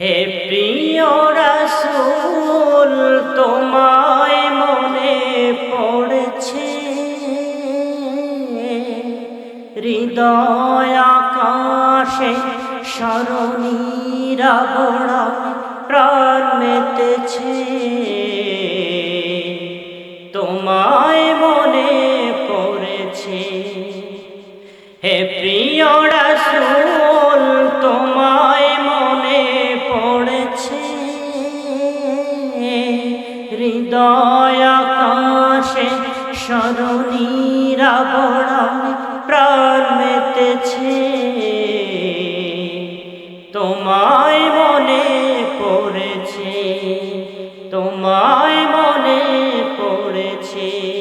হে প্রিয় রাসূল তোমায় মনে পড়েছে। হৃদয় আকাশে স্মরণীরা বড়া প্রাণ মেতেছে। তোমায় আকাশে সরণীরা বড় প্রাণ মেতেছে তোমায় মনে পড়েছে তোমায় মনে পড়েছে।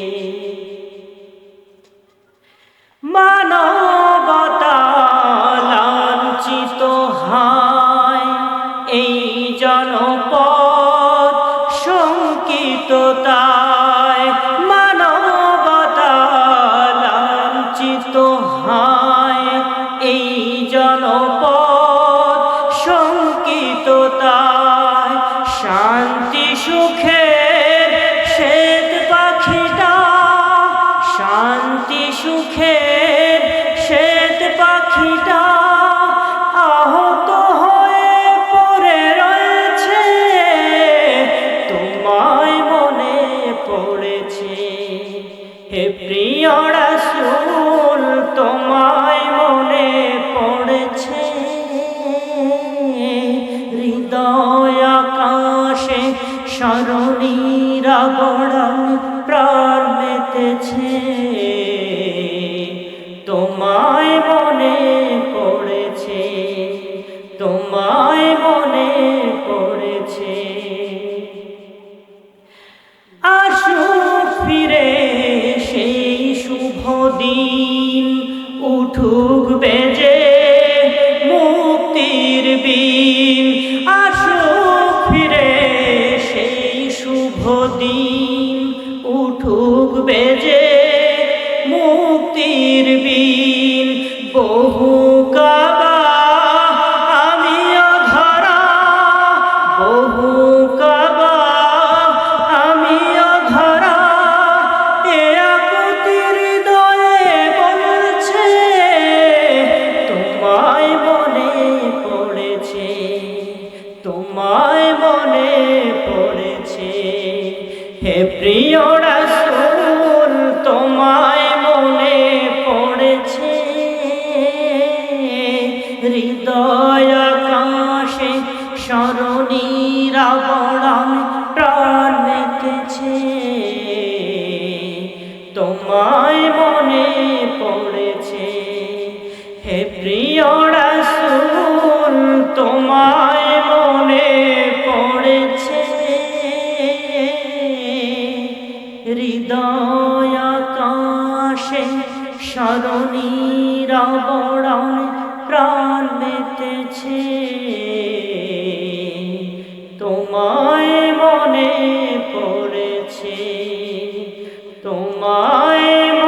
শঙ্কিততায় মানবতা লাঞ্ছিত হায় এই জনপদ শঙ্কিততায় শান্তি সুখের শ্বেত পাখিটা শান্তি সুখের রাসূল তোমায় মনে পড়েছে। হৃদয় আকাশে স্মরণীরা বড়ান প্রাণ মেতেছে। তোমায় মনে পড়েছে, তোমায় মনে পড়েছে। প্রিয় রাসূল তোমায় মনে পড়েছে হৃদয় আকাশে স্মরণীরা বড়ান আকাশে সরণীর বরণ প্রাণ মেতেছে তোমায় মনে পড়েছে তোমায়